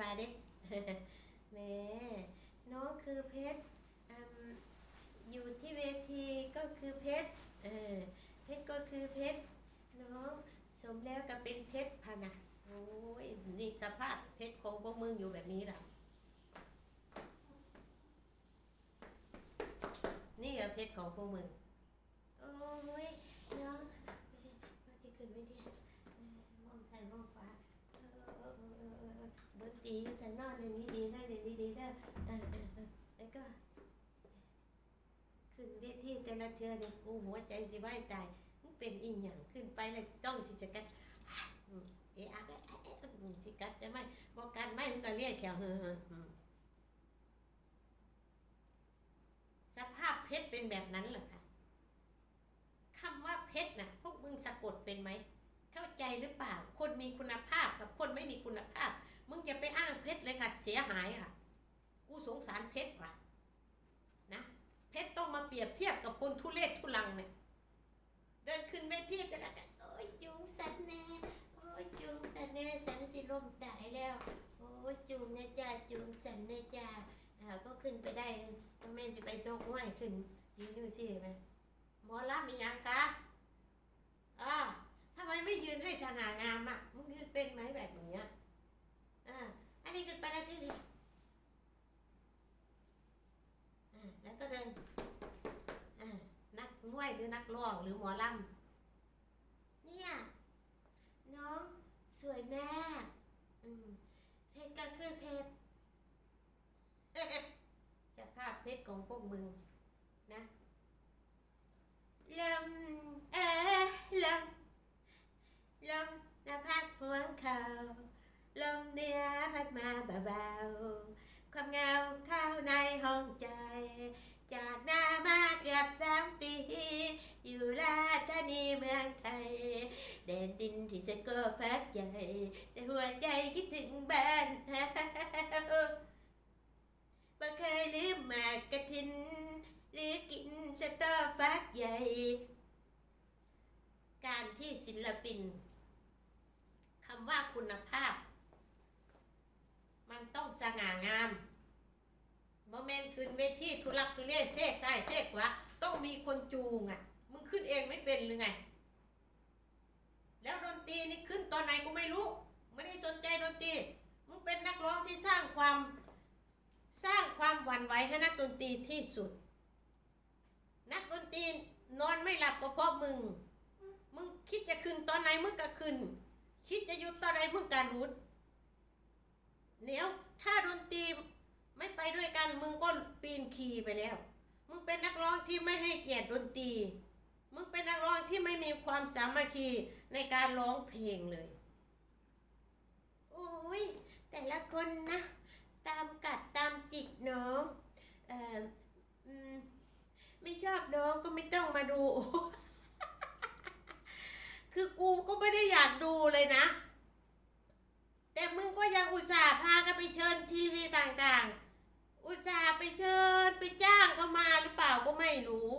มาเด็กแม่น้องคือเพชรอยู่ที่เวทีก็คือเพชรเออเพชรก็คือเพชรน้องสมแล้วกับเป็นเพชรพะนะโอ้ยนี่สภาพเพชรของพวกมึงอยู่แบบนี้ล่ะนี่เหรอเพชรของพวกมึง โอ้ยน้องว่าจะขึ้นไปที่เออมองซ้ายมองขวาเออเออเออเออเออเออ ดนตรีอยู่สันนอนในนี้ดีนะในนี้ดีนะเออเออเออแล้วก็ขึ้นเวทีแต่ละเทือเนี่ยกูหัวใจสิว่ายตายมึงเป็นอีหยังขึ้นไปแล้วจ้องที่จะกัดเอะอะเอะอะเอะอะอืมสิกัดแต่ไม่บอกกัดไม่มึงก็เรียกแขวเอเฮ้อสภาพเพชรเป็นแบบนั้นเหรอคะคำว่าเพชรน่ะพวกมึงสะกดเป็นไหม เข้าใจหรือเปล่า คนมีคุณภาพกับคนไม่มีคุณภาพ มึงอย่าไปอ้างเพชรเลยค่ะ เสียหายค่ะ กูสงสารเพชรว่ะ นะ เพชรต้องมาเปรียบเทียบกับคนทุเรศทุลังเนี่ย เดินขึ้นเวทีแต่ละกันโอ้ยจูงสันแน่โอ้ยจูงสันแน่สันสิลมตายแล้ว โอ้ยจูงนะจ้าจูงสันนะจ้าอ่าก็ขึ้นไปได้ก็แม่จะไปโซกห้วยขึ้นยืนอยู่สิไหมหมอรับมียังคะอ่าทำไมไม่ยืนให้สง่างามอะมึงยืนเป็นไหมแบบนี้อะอ่าอันนี้ขึ้นไปแล้วที่นี่อ่าแล้วก็เดิน อ่านัก มวยหรือนักร้องหรือหมอลำเนี่ย น้องสวยแม่เพชรก็คือเพชรสภาพเพชรของพวกมึงนะลมเออลมลมน้าพักพวงเขาลมเหนื้อพัดมาเบาๆความเงาเข้าในห้องใจ จากหน้ามาเกือบสามปี อยู่ราชธานีเมืองไทย แดนดินที่จะก็ฟักใจแต่หัวใจคิดถึงบ้านบ่เคยลืมมากกระทิน หรือกินสตอฟักใหญ่ การที่ศิลปินคำว่าคุณภาพ มันต้องสง่างาม โมเมนต์ขึ้นเวทีทุลักทุ เลเซ่ซ้ายเซ่ขวาต้องมีคนจูงอะ มึงขึ้นเองไม่เป็นหรือไง แล้วดนตรีนี่ขึ้นตอนไหนกูไม่รู้ ไม่ได้สนใจดนตรี มึงเป็นนักร้องที่สร้างความสร้างความหวั่นไหวให้นักดนตรีที่สุด นักดนตรีนอนไม่หลับก็เพราะมึง มึงคิดจะขึ้นตอนไหนมึงก็ขึ้น คิดจะหยุดตอนไหนมึงก็หยุดเดี๋ยวถ้าดนตรี ไม่ไปด้วยกันมึงก็ปีนขีไปแล้ว มึงเป็นนักร้องที่ไม่ให้เกียรติดนตรี มึงเป็นนักร้องที่ไม่มีความสามัคคีในการร้องเพลงเลย โอ้ยแต่ละคนนะ ตามกัดตามจิกน้องเอ่อมไม่ชอบน้องก็ไม่ต้องมาดู คือกูก็ไม่ได้อยากดูเลยนะ แต่มึงก็ยังอุตส่าห์พากันไปเชิญทีวีต่างๆ อุตส่าห์ไปเชิญไปจ้างเขามาหรือเปล่าก็ไม่รู้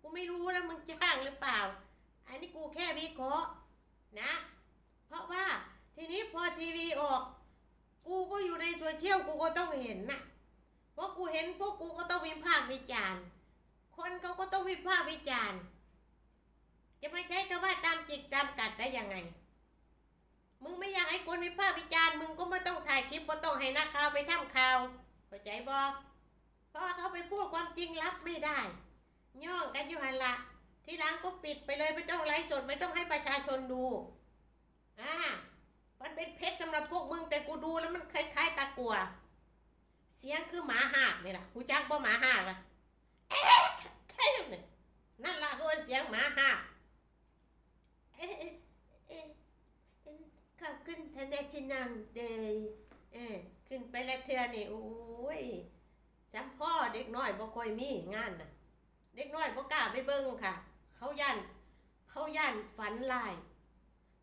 กูไม่รู้นะมึงจ้างหรือเปล่า อันนี้กูแค่วิเคราะห์นะ เพราะว่าทีนี้พอทีวีออก กูก็อยู่ในโซเชียลกูก็ต้องเห็นนะเพราะกูเห็นพวกกูก็ต้องวิพากษ์วิจารณ์ คนเขาก็ต้องวิพากษ์วิจารณ์ จะไม่ใช้คำว่าตามจิกตามกัดได้ยังไง มึงไม่อยากให้คนวิพากษ์วิจารณ์ มึงก็ไม่ต้องถ่ายคลิปก็ต้องให้นักข่าวไปทำข่าว เข้าใจบอเพราะเขาไปพูดความจริงรับไม่ได้ ย่องกันอยู่หันละทีหลังก็ปิดไปเลยไม่ต้องไลฟ์สดไม่ต้องให้ประชาชนดูอ่ามันเป็นเพชรสำหรับพวกมึงแต่กูดูแล้วมันคล้ายๆตะกัว เสียงคือหมาหากนี่ล่ะกูจักบ่หมาหากล่ะเอ๊ะแค่นั้นน่ะนั่นล่ะคือเสียงหมาหากเอเอเอขอบคุณทนายชินังเดยเอขึ้นไปแล้วเทือนี่โอ้้ยจำพ่อเด็กน้อยบ่ค่อยมีงานน่ะ เด็กน้อยบ่กล้าไปเบิ่งค่ะ เขาย่านเขาย่านฝันลาย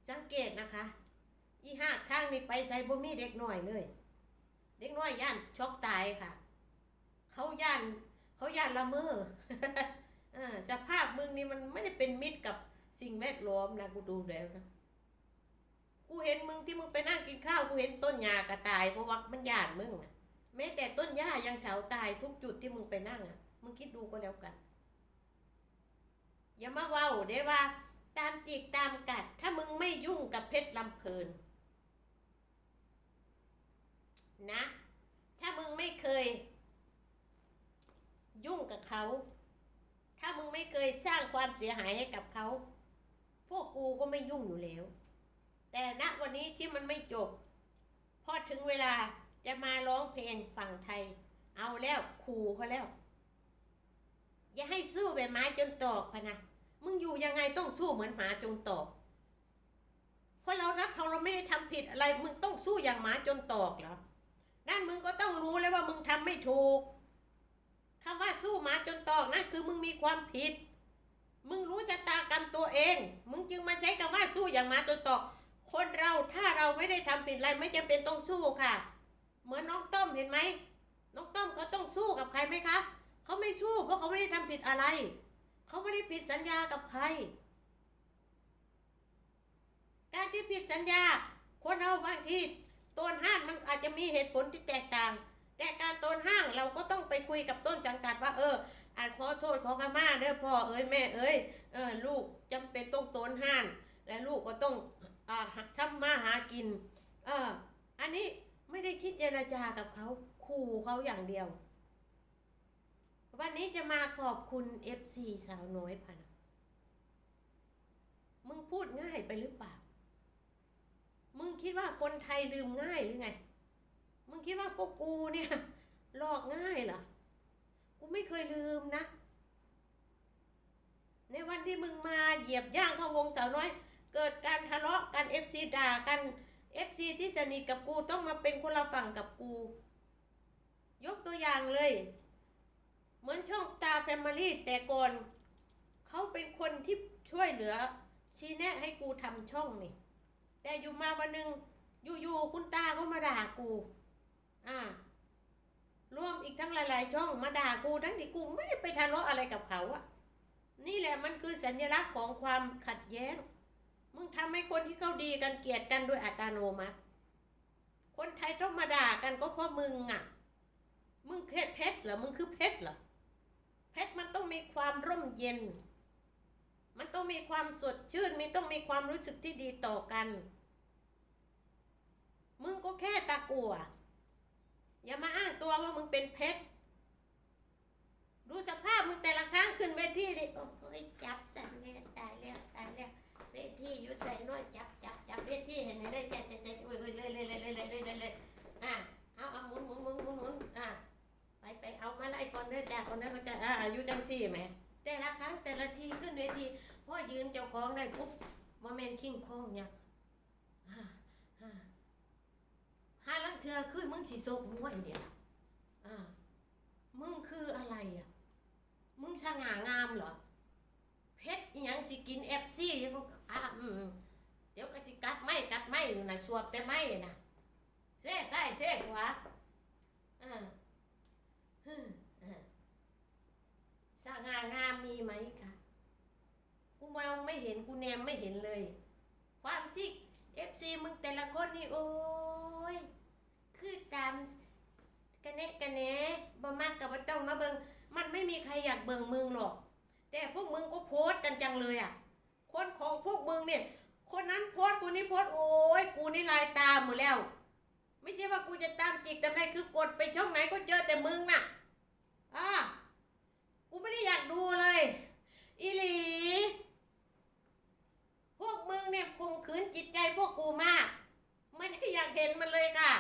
สังเกตนะคะ อีหากทางนี้ไปใส่บ่มีเด็กน้อยเลย เด็กน้อยย่านช็อกตายค่ะ เขาย่านเขาย่านละเมอเออสภาพมึงนี่มันไม่ได้เป็นมิตรกับสิ่งแวดล้อมนะกูดูแล้วนะกูเห็นมึงที่มึงไปนั่งกินข้าวกูเห็นต้นหญ้ากระตายเพราะว่ามันหยาดมึงอะ แม้แต่ต้นหญ้ายังเสาตายทุกจุดที่มึงไปนั่งอะ มึงคิดดูก็แล้วกัน อย่ามาว้าได้ว่า ตามจิกตามกัด ถ้ามึงไม่ยุ่งกับเพชรลำเพลิน นะ ถ้ามึงไม่เคย ยุ่งกับเขา ถ้ามึงไม่เคยสร้างความเสียหายให้กับเขา พวกกูก็ไม่ยุ่งอยู่แล้ว แต่ณวันนี้ที่มันไม่จบ พอถึงเวลา จะมาร้องเพลงฝั่งไทย เอาแล้วขู่เขาแล้ว อย่าให้สู้แบบหมาจนตอกพะนะมึงอยู่ยังไงต้องสู้เหมือนหมาจนตอกเพราะเรารักเขาเราไม่ได้ทำผิดอะไร มึงต้องสู้อย่างหมาจนตอกเหรอนั่นมึงก็ต้องรู้แล้วว่ามึงทำไม่ถูกคำว่าสู้หมาจนตอกนะคือมึงมีความผิด มึงรู้ชะตากรรมตัวเอง มึงจึงมาใช้คำว่าสู้อย่างหมาจนตอก คนเราถ้าเราไม่ได้ทำผิดอะไรไม่จำเป็นต้องสู้ค่ะ เหมือนน้องต้อมเห็นไหมน้องต้อมเขาต้องสู้กับใครไหมคะเขาไม่สู้เพราะเขาไม่ได้ทำผิดอะไรเขาไม่ได้ผิดสัญญากับใคร การที่ผิดสัญญา คนเราบางทีต้นห้างมันอาจจะมีเหตุผลที่แตกต่าง แต่การต้นห้างเราก็ต้องไปคุยกับต้นสังกัดว่า เอออ่านขอโทษขอขมาเด้อพ่อเอ้ยแม่เอ้ยเออลูกจำเป็นต้องต้นห้างและลูกก็ต้องอ่าทำมาหากิน เอออันนี้ ไม่ได้คิดเจรจากับเขาขู่เขาอย่างเดียว วันนี้จะมาขอบคุณ FC สาวน้อยพันมึงพูดง่ายไปหรือเปล่า มึงคิดว่าคนไทยลืมง่ายหรือไง มึงคิดว่าพวกกูเนี่ยหลอกง่ายเหรอ กูไม่เคยลืมนะ ในวันที่มึงมาเหยียบย่างเข้าวงสาวน้อย เกิดการทะเลาะกัน FC ด่ากัน FC ที่สนิทกับกูต้องมาเป็นคนละฝั่งกับกู ยกตัวอย่างเลย เหมือนช่องตาแฟมิลี่แต่ก่อนเขาเป็นคนที่ช่วยเหลือ ชี้แนะให้กูทำช่องนี่ แต่อยู่มาวันหนึ่งอยู่ๆคุณตาก็มาด่ากู อ่า รวมอีกทั้งหลายๆ ช่องมาด่ากูทั้งที่กูไม่ได้ไปทะเลาะอะไรกับเขาอะนี่แหละมันคือสัญลักษณ์ของความขัดแย้ง มึงทำให้คนที่เขาดีกันเกลียดกันโดยอัตโนมัติ คนไทยต้องมาด่ากันก็เพราะมึงอะ มึงแค่เพชรเหรอ มึงคือเพชรเหรอ เพชรมันต้องมีความร่มเย็น มันต้องมีความสดชื่น มีต้องมีความรู้สึกที่ดีต่อกัน มึงก็แค่ตะกัวอย่ามาอ้างตัวว่ามึงเป็นเพชรดูสภาพมึงแต่ละครั้งขึ้นเวทีดิโอ้ยจับสั่นเนี่ย เวทีอยู่ใส่น้อยจับจับจับเวทีเห็นไหมเลยจับจับจับโอ้ยเลยเลยเลยเลยเลยเลยเลยเลยอะเอาเอาหมุนหมุนหมุนหมุนหมุนอะไปไปเอามาไล่ก่อนเด้อจ้าก่อนเด้อเขาจะอ่าอายุจังสี่ไหมแต่ละครั้งแต่ละทีขึ้นเวทีพ่อยืนเจ้าของได้ปุ๊บว่าแมนคิงคองเนี่ยฮ่าฮ่าห้าลังเทือขึ้นมึงสีโซกม้วนเนี่ยอ่ามึงคืออะไรอะมึงสง่างามเหรอเพชรยังสิกินเอฟซียังก็ อ่าอืมเดี๋ยวก็สิกัดไม่กัดไม่อยู่นะสวบแต่ไม่นะเซ่ใส่เซ่ขวาอ่าฮึ่มอ่าสง่างามมีไหมคะกูมองไม่เห็นกูแนมไม่เห็นเลย ความที่เอฟซีมึงแต่ละคนนี่โอ้ย คือตามกระเนะกระเนะบ่มากกับบ่ต้องมาเบิงมันไม่มีใครอยากเบิงมึงหรอก แต่พวกมึงก็โพสต์กันจังเลยอะ คนของพวกมึงเนี่ย คนนั้นโพสกูนี่โพสโอ้ยกูนี่ลายตามหมดแล้ว ไม่ใช่ว่ากูจะตามจิกตามใดคือกดไปช่องไหนก็เจอแต่มึงน่ะอ่า กูไม่ได้อยากดูเลย อีหลี พวกมึงเนี่ยข่มขืนจิตใจพวกกูมาก ไม่ได้อยากเห็นมันเลยค่ะ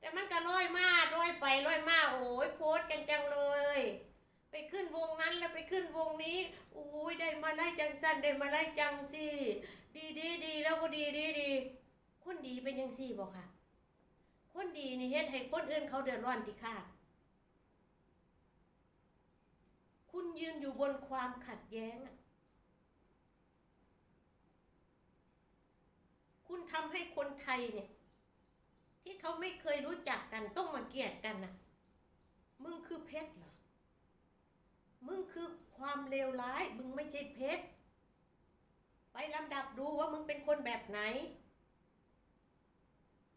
แต่มันก็ร้อยมากร้อยไปร้อยมาโอ้ยโพสต์กันจังเลย ไปขึ้นวงนั้นแล้วไปขึ้นวงนี้โอ้ยได้มาไล่จังสั้นได้มาไล่ จังสิดีดีดีแล้วก็ดีดีดีคนดีเป็นยังสี่บอกค่ะ คนดีนี่เฮ็ดให้คนอื่นเขาเดือดร้อนที่ค่ะ คุณยืนอยู่บนความขัดแย้งอะคุณทำให้คนไทยเนี่ย ที่เขาไม่เคยรู้จักกันต้องมาเกลียดกันนะมึงคือเพชรเหรอ มึงคือความเลวร้าย มึงไม่ใช่เพชร ไปลำดับดูว่ามึงเป็นคนแบบไหน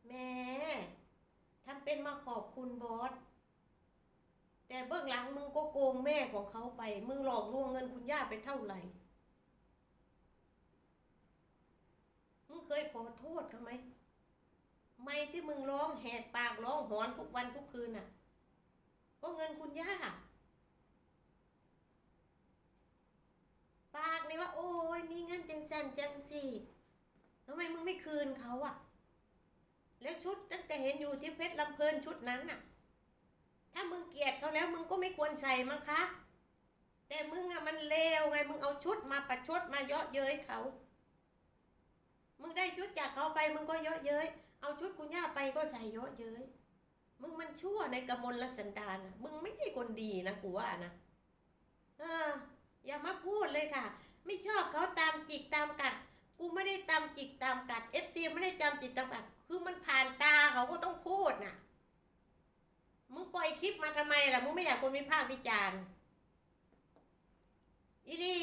แม่ทำเป็นมาขอบคุณบอส แต่เบื้องหลังมึงก็โกงแม่ของเขาไป มึงหลอกลวงเงินคุณย่าไปเท่าไหร่ มึงเคยขอโทษเขาไหม ไม่ที่มึงร้องแหกปากร้องหอนทุกวันทุกคืนน่ะ ก็เงินคุณย่า ปากนี่ว่า โอ้ยมีเงินจังแซนจังสี่ทำไมมึงไม่คืนเขาอะแล้วชุดตั้งแต่เห็นอยู่ที่เพชรลำเพลินชุดนั้นน่ะ ถ้ามึงเกลียดเขาแล้วมึงก็ไม่ควรใส่มั้งคะ แต่มึงอะมันเลวไงมึงเอาชุดมาประชดมาเยาะเย้ยเขา มึงได้ชุดจากเขาไปมึงก็เยาะเย้ยเอาชุดคุณย่าไปก็ใส่เยาะเย้ยมึงมันชั่วในกมลลสันดานนะมึงไม่ใช่คนดีนะกูว่านะ เออ อย่ามาพูดเลยค่ะ ไม่ชอบเขาตามจิกตามกัด กูไม่ได้ตามจิกตามกัดเอฟซีไม่ได้ตามจิกตามกัด คือมันผ่านตาเขาก็ต้องพูดน่ะ มึงปล่อยคลิปมาทำไมล่ะ มึงไม่อยากคนวิพากษ์วิจารณ์อีดี